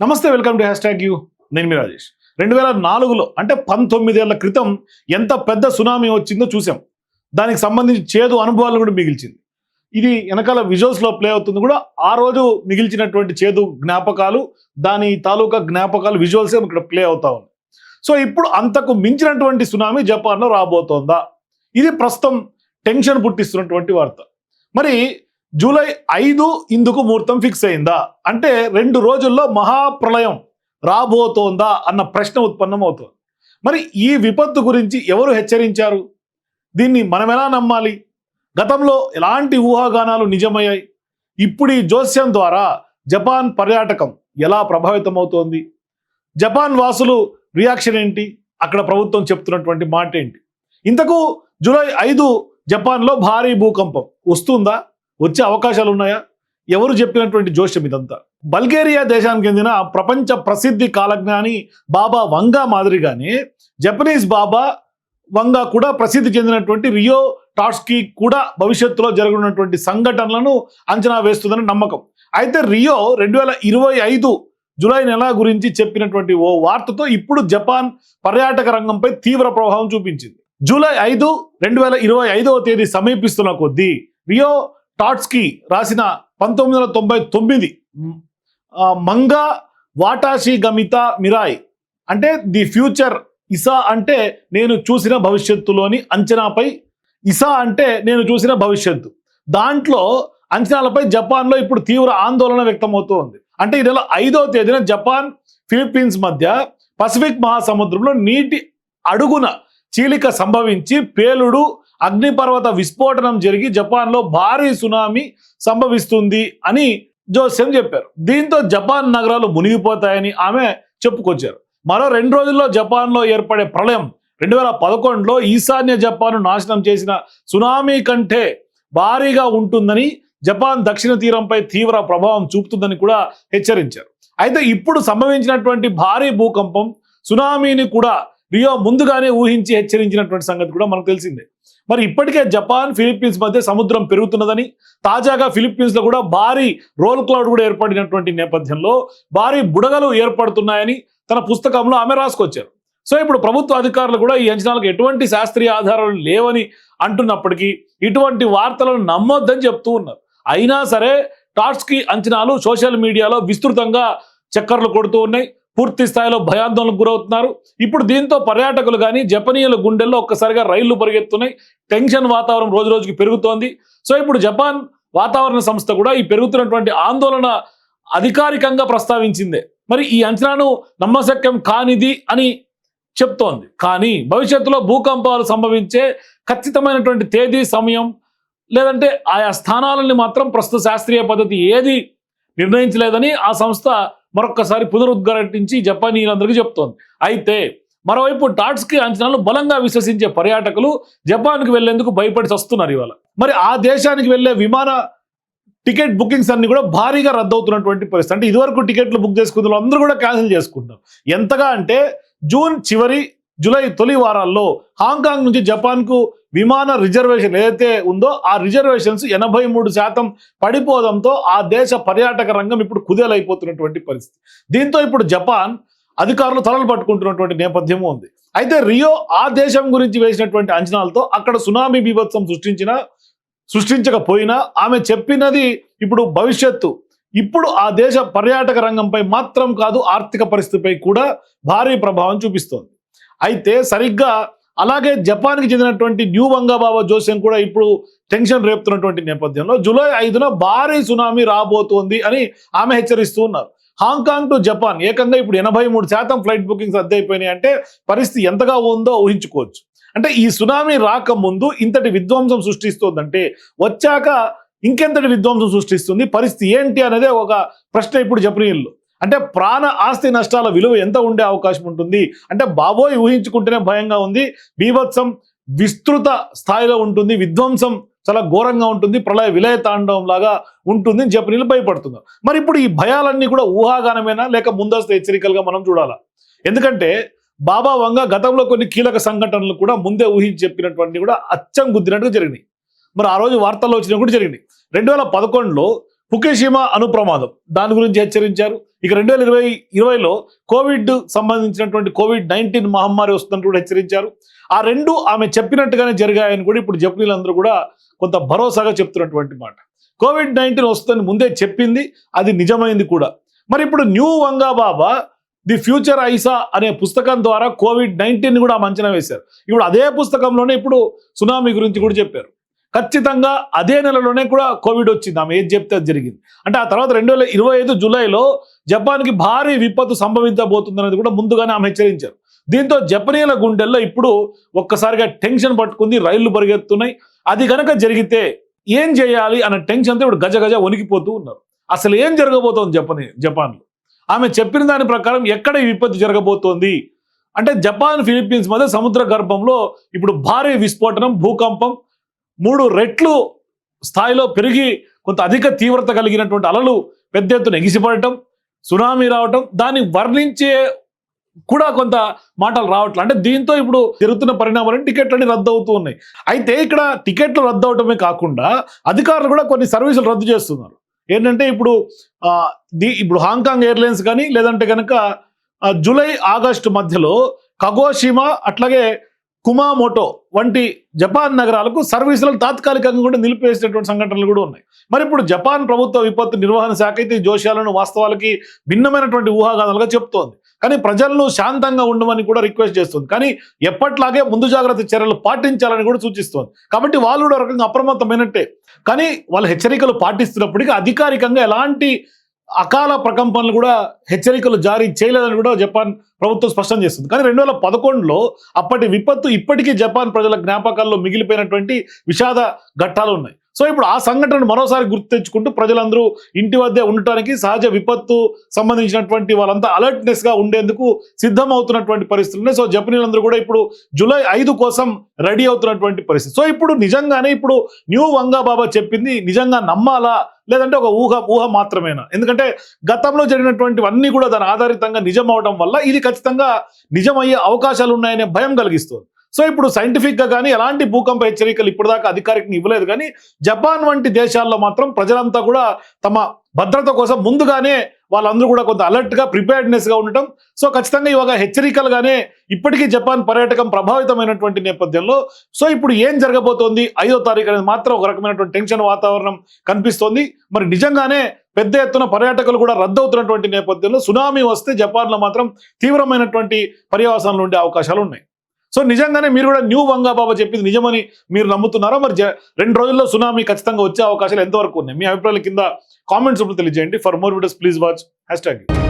నమస్తే welcome to hash tag you. నేను మీ రాజేష్. రెండు వేల నాలుగులో అంటే పంతొమ్మిదేళ్ళ క్రితం ఎంత పెద్ద సునామీ వచ్చిందో చూసాం దానికి సంబంధించి చేదు అనుభవాలు కూడా మిగిల్చింది. ఇది వెనకాల విజువల్స్లో ప్లే అవుతుంది కూడా. ఆ రోజు మిగిల్చినటువంటి చేదు జ్ఞాపకాలు దాని తాలూకా జ్ఞాపకాలు విజువల్సే ఇక్కడ ప్లే అవుతా ఉంది సో ఇప్పుడు అంతకు మించినటువంటి సునామీ జపాన్లో రాబోతోందా? ఇది ప్రస్తుతం టెన్షన్ పుట్టిస్తున్నటువంటి వార్త. మరి జూలై ఐదు ఇందుకు ముహూర్తం ఫిక్స్ అయిందా? అంటే రెండు రోజుల్లో మహాప్రళయం రాబోతోందా అన్న ప్రశ్న ఉత్పన్నం అవుతోంది మరి ఈ విపత్తు గురించి ఎవరు హెచ్చరించారు? దీన్ని మనం ఎలా నమ్మాలి? గతంలో ఎలాంటి ఊహాగానాలు నిజమయ్యాయి? ఇప్పుడు ఈ జోస్యం ద్వారా జపాన్ పర్యాటకం ఎలా ప్రభావితమవుతోంది? జపాన్ వాసులు రియాక్షన్ ఏంటి? అక్కడ ప్రభుత్వం చెప్తున్నటువంటి మాట ఏంటి ఇంతకు జూలై ఐదు జపాన్లో భారీ భూకంపం వస్తుందా? వచ్చే అవకాశాలు ఉన్నాయా? ఎవరు చెప్పినటువంటి జోష్యం ఇదంతా? బల్గేరియా దేశానికి చెందిన ప్రపంచ ప్రసిద్ధి కాలజ్ఞాని బాబా వంగా మాదిరిగానే జపనీస్ బాబా వంగా కూడా ప్రసిద్ధి చెందినటువంటి రియో టాట్స్కి కూడా భవిష్యత్తులో జరగనున్నటువంటి సంఘటనలను అంచనా వేస్తుందని నమ్మకం. అయితే రియో రెండు వేల ఇరవై ఐదు జులై నెల గురించి చెప్పినటువంటి ఓ వార్తతో ఇప్పుడు జపాన్ పర్యాటక రంగంపై తీవ్ర ప్రభావం చూపించింది. జూలై ఐదు రెండు వేల ఇరవై ఐదవ తేదీ సమీపిస్తున్న కొద్దీ రియో టాట్స్కి రాసిన పంతొమ్మిది వందల తొంభై తొమ్మిది మంగా వాటాషి గమిత మిరాయ్. అంటే ది ఫ్యూచర్ ఇసా అంటే నేను చూసిన భవిష్యత్తులోని అంచనాపై ఇసా అంటే నేను చూసిన భవిష్యత్తు. దాంట్లో అంచనాలపై జపాన్లో ఇప్పుడు తీవ్ర ఆందోళన వ్యక్తమవుతోంది. అంటే ఈ నెల ఐదో తేదీన జపాన్ ఫిలిప్పీన్స్ మధ్య పసిఫిక్ మహాసముద్రంలో నీటి అడుగున చీలిక సంభవించి పేలుడు అగ్నిపర్వత విస్ఫోటనం జరిగి జపాన్లో భారీ సునామీ సంభవిస్తుంది అని జోస్యం చెప్పారు. దీంతో జపాన్ నగరాలు మునిగిపోతాయని ఆమె చెప్పుకొచ్చారు. మరో రెండు రోజుల్లో జపాన్లో ఏర్పడే ప్రళయం రెండు వేల పదకొండులో ఈశాన్య జపాన్ నాశనం చేసిన సునామీ కంటే భారీగా ఉంటుందని జపాన్ దక్షిణ తీరంపై తీవ్ర ప్రభావం చూపుతుందని కూడా హెచ్చరించారు. అయితే ఇప్పుడు సంభవించినటువంటి భారీ భూకంపం సునామీని కూడా రియో ముందుగానే ఊహించి హెచ్చరించినటువంటి సంగతి కూడా మనకు తెలిసిందే. మరి ఇప్పటికే జపాన్ ఫిలిప్పీన్స్ మధ్య సముద్రం పెరుగుతున్నదని తాజాగా ఫిలిప్పీన్స్లో కూడా భారీ రోల్ క్లౌడ్ కూడా ఏర్పడినటువంటి నేపథ్యంలో భారీ బుడగలు ఏర్పడుతున్నాయని తన పుస్తకంలో ఆమె రాసుకొచ్చారు. సో ఇప్పుడు ప్రభుత్వ అధికారులు కూడా ఈ అంచనాలకు ఎటువంటి శాస్త్రీయ ఆధారాలు లేవని అంటున్నప్పటికీ ఇటువంటి వార్తలను నమ్మొద్దని చెప్తూ ఉన్నారు. అయినా సరే టాట్స్కి అంచనాలు సోషల్ మీడియాలో విస్తృతంగా చక్కర్లు కొడుతూ ఉన్నాయి. పూర్తి స్థాయిలో భయాందోళనకు గురవుతున్నారు. ఇప్పుడు దీంతో పర్యాటకులు కానీ జపనీయుల గుండెల్లో ఒక్కసారిగా రైళ్ళు పరిగెత్తున్నాయి టెన్షన్ వాతావరణం రోజు రోజుకి పెరుగుతోంది. సో ఇప్పుడు జపాన్ వాతావరణ సంస్థ కూడా ఈ పెరుగుతున్నటువంటి ఆందోళన అధికారికంగా ప్రస్తావించిందే. మరి ఈ అంచనాను నమ్మశక్యం కానిది అని చెప్తోంది. కానీ భవిష్యత్తులో భూకంపాలు సంభవించే ఖచ్చితమైనటువంటి తేదీ సమయం లేదంటే ఆయా స్థానాలని మాత్రం ప్రస్తుత శాస్త్రీయ పద్ధతి ఏది నిర్ణయించలేదని ఆ సంస్థ మరొక్కసారి పునరుద్ఘాటించి జపానీయులందరికీ చెప్తోంది. అయితే మరోవైపు టాట్స్కి అంచనాలు బలంగా విశ్వసించే పర్యాటకులు జపాన్కి వెళ్ళేందుకు భయపడి వస్తున్నారు ఇవాళ. మరి ఆ దేశానికి వెళ్ళే విమాన టికెట్ బుకింగ్స్ అన్ని కూడా భారీగా రద్దవుతున్నటువంటి పరిస్థితి. అంటే ఇదివరకు టికెట్లు బుక్ చేసుకున్న అందరూ కూడా క్యాన్సిల్ చేసుకుంటారు ఎంతగా అంటే జూన్ చివరి జూలై తొలి వారాల్లో హాంకాంగ్ నుంచి జపాన్కు విమాన రిజర్వేషన్ ఏదైతే ఉందో ఆ రిజర్వేషన్స్ ఎనభై మూడు శాతం పడిపోవడంతో ఆ దేశ పర్యాటక రంగం ఇప్పుడు కుదేలైపోతున్నటువంటి పరిస్థితి. దీంతో ఇప్పుడు జపాన్ అధికారులు తలలు పట్టుకుంటున్నటువంటి నేపథ్యము ఉంది. అయితే రియో ఆ దేశం గురించి వేసినటువంటి అంచనాలతో అక్కడ సునామీ బీభత్సం సృష్టించిన సృష్టించకపోయినా ఆమె చెప్పినది ఇప్పుడు భవిష్యత్తు. ఇప్పుడు ఆ దేశ పర్యాటక రంగంపై మాత్రం కాదు ఆర్థిక పరిస్థితిపై కూడా భారీ ప్రభావం చూపిస్తోంది. అయితే సరిగ్గా అలాగే జపాన్కి చెందినటువంటి న్యూ వంగాబాబా జోసెన్ కూడా ఇప్పుడు టెన్షన్ రేపుతున్నటువంటి నేపథ్యంలో జూలై ఐదున భారీ సునామీ రాబోతోంది అని ఆమె హెచ్చరిస్తూ ఉన్నారు. హాంకాంగ్ టు జపాన్ ఏకంగా ఇప్పుడు ఎనభై మూడు శాతం ఫ్లైట్ బుకింగ్స్ అద్దయిపోయినాయి అంటే పరిస్థితి ఎంతగా ఉందో ఊహించుకోవచ్చు. అంటే ఈ సునామీ రాకముందు ఇంతటి విధ్వంసం సృష్టిస్తోందంటే వచ్చాక ఇంకెంతటి విధ్వంసం సృష్టిస్తుంది పరిస్థితి ఏంటి అనేది ఒక ప్రశ్న ఇప్పుడు జపనీయుల్లో. అంటే ప్రాణ ఆస్తి నష్టాల విలువ ఎంత ఉండే అవకాశం ఉంటుంది? అంటే బాబోయ్ ఊహించుకుంటేనే భయంగా ఉంది. బీభత్సం విస్తృత స్థాయిలో ఉంటుంది. విధ్వంసం చాలా ఘోరంగా ఉంటుంది. ప్రళయ విలయ తాండవం లాగా ఉంటుంది అని జపనీయులు భయపడుతున్నారు మరి ఇప్పుడు ఈ భయాలన్నీ కూడా ఊహాగానమేనా? లేక ముందస్తు హెచ్చరికలుగా మనం చూడాలా? ఎందుకంటే బాబా వంగ గతంలో కొన్ని కీలక సంఘటనలు కూడా ముందే ఊహించి చెప్పినటువంటి కూడా అచ్చం గుద్దినట్టుగా జరిగినాయి. మరి ఆ రోజు వార్తల్లో వచ్చినవి కూడా జరిగినాయి. రెండు వేల పదకొండులో ఫుకేషిమా అణు ప్రమాదం దాని గురించి హెచ్చరించారు. ఇక రెండు వేల ఇరవై ఇరవైలో కోవిడ్ సంబంధించినటువంటి కోవిడ్ నైన్టీన్ మహమ్మారి వస్తుందని కూడా హెచ్చరించారు. ఆ రెండు ఆమె చెప్పినట్టుగానే జరిగాయని కూడా ఇప్పుడు జపనీలందరూ కూడా కొంత భరోసాగా చెప్తున్నటువంటి మాట. కోవిడ్ నైన్టీన్ వస్తుందని ముందే చెప్పింది అది నిజమైంది కూడా. మరి ఇప్పుడు new Vanga Baba the future I saw అనే పుస్తకం ద్వారా కోవిడ్ నైన్టీన్ కూడా అంచనా వేశారు. ఇప్పుడు అదే పుస్తకంలోనే ఇప్పుడు సునామీ గురించి కూడా చెప్పారు. ఖచ్చితంగా అదే నెలలోనే కూడా కోవిడ్ వచ్చింది. ఆమె ఏది చెప్తే అది జరిగింది. అంటే ఆ తర్వాత రెండు వేల ఇరవై ఐదు జూలైలో జపాన్కి భారీ విపత్తు సంభవించబోతుందనేది కూడా ముందుగానే ఆమె హెచ్చరించారు. దీంతో జపనీయుల గుండెల్లో ఇప్పుడు ఒక్కసారిగా టెన్షన్ పట్టుకుంది రైళ్ళు పరిగెత్తున్నాయి. అది కనుక జరిగితే ఏం చేయాలి అన్న టెన్షన్తో ఇప్పుడు గజ గజ వణికిపోతూ ఉన్నారు. అసలు ఏం జరగబోతోంది జపనీ జపాన్లో? ఆమె చెప్పిన దాని ప్రకారం ఎక్కడ ఈ విపత్తు జరగబోతోంది? అంటే జపాన్ ఫిలిప్పీన్స్ మధ్య సముద్ర గర్భంలో ఇప్పుడు భారీ విస్ఫోటనం భూకంపం మూడు రెట్లు స్థాయిలో పెరిగి కొంత అధిక తీవ్రత కలిగినటువంటి అలలు పెద్ద ఎత్తున ఎగిసిపడటం సునామీ రావటం దాన్ని వర్ణించే కూడా కొంత మాటలు రావట్లే. అంటే దీంతో ఇప్పుడు జరుగుతున్న పరిణామాలు టికెట్లన్నీ రద్దు అవుతూ ఉన్నాయి. అయితే ఇక్కడ టికెట్లు రద్దు అవటమే కాకుండా అధికారులు కూడా కొన్ని సర్వీసులు రద్దు చేస్తున్నారు. ఏంటంటే ఇప్పుడు ది ఇప్పుడు హాంకాంగ్ ఎయిర్లైన్స్ కానీ లేదంటే కనుక జూలై ఆగస్టు మధ్యలో కగోషిమా అట్లాగే కుమామోటో వంటి జపాన్ నగరాలకు సర్వీసులను తాత్కాలికంగా కూడా నిలిపివేసినటువంటి సంఘటనలు కూడా ఉన్నాయి. మరి ఇప్పుడు జపాన్ ప్రభుత్వ విపత్తు నిర్వహణ శాఖ అయితే జోష్యాలను వాస్తవాలకి భిన్నమైనటువంటి ఊహాగానాలుగా చెప్తోంది. కానీ ప్రజలను శాంతంగా ఉండమని కూడా రిక్వెస్ట్ చేస్తుంది. కానీ ఎప్పట్లాగే ముందు జాగ్రత్త చర్యలు పాటించాలని కూడా సూచిస్తోంది. కాబట్టి వాళ్ళు కూడా రకంగా అప్రమత్తమైనట్టే. కానీ వాళ్ళ హెచ్చరికలు పాటిస్తున్నప్పటికీ అధికారికంగా ఎలాంటి అకాల ప్రకంపనలు కూడా హెచ్చరికలు జారీ చేయలేదని కూడా జపాన్ ప్రభుత్వం స్పష్టం చేస్తుంది. కానీ రెండు వేల పదకొండులో అప్పటి విపత్తు ఇప్పటికీ జపాన్ ప్రజల జ్ఞాపకాల్లో మిగిలిపోయినటువంటి విషాద ఘట్టాలు ఉన్నాయి. సో ఇప్పుడు ఆ సంఘటనను మరోసారి గుర్తు తెచ్చుకుంటూ ప్రజలందరూ ఇంటి వద్దే ఉండటానికి సహజ విపత్తు సంబంధించినటువంటి వాళ్ళంతా అలర్ట్నెస్గా ఉండేందుకు సిద్ధం అవుతున్నటువంటి పరిస్థితులు ఉన్నాయి. సో జపనీలందరూ కూడా ఇప్పుడు జూలై ఐదు కోసం రెడీ అవుతున్నటువంటి పరిస్థితి. సో ఇప్పుడు నిజంగానే ఇప్పుడు న్యూ వంగా బాబా చెప్పింది నిజంగా నమ్మాలా? లేదంటే ఒక ఊహ ఊహ మాత్రమేనా? ఎందుకంటే గతంలో జరిగినటువంటివన్నీ కూడా దాని ఆధారితంగా నిజం అవడం వల్ల ఇది ఖచ్చితంగా నిజమయ్యే అవకాశాలు ఉన్నాయనే భయం కలిగిస్తుంది. సో ఇప్పుడు సైంటిఫిక్గా కానీ ఎలాంటి భూకంప హెచ్చరికలు ఇప్పటిదాకా అధికారికంగా ఇవ్వలేదు కానీ జపాన్ వంటి దేశాల్లో మాత్రం ప్రజలంతా కూడా తమ భద్రత కోసం ముందుగానే వాళ్ళందరూ కూడా కొంత అలర్ట్గా గా ఉండటం. సో ఖచ్చితంగా ఇవాళ హెచ్చరికలుగానే ఇప్పటికీ జపాన్ పర్యాటకం ప్రభావితమైనటువంటి నేపథ్యంలో సో ఇప్పుడు ఏం జరగబోతోంది ఐదో తారీఖు అనేది మాత్రం ఒక రకమైనటువంటి టెన్షన్ వాతావరణం కనిపిస్తోంది. మరి నిజంగానే పెద్ద ఎత్తున పర్యాటకులు కూడా రద్దవుతున్నటువంటి నేపథ్యంలో సునామీ వస్తే జపాన్లో మాత్రం తీవ్రమైనటువంటి పర్యవసానాలు ఉండే అవకాశాలు ఉన్నాయి. సో నిజంగానే మీరు కూడా న్యూ వంగా బాబా చెప్పింది నిజమని మీరు నమ్ముతున్నారా? మరి రెండు రోజుల్లో సునామీ ఖచ్చితంగా వచ్చే అవకాశాలు ఎంతవరకు ఉన్నాయి? మీ అభిప్రాయాల కింద కామెంట్స్ రూపంలో తెలియజేయండి. For more videos please watch hashtag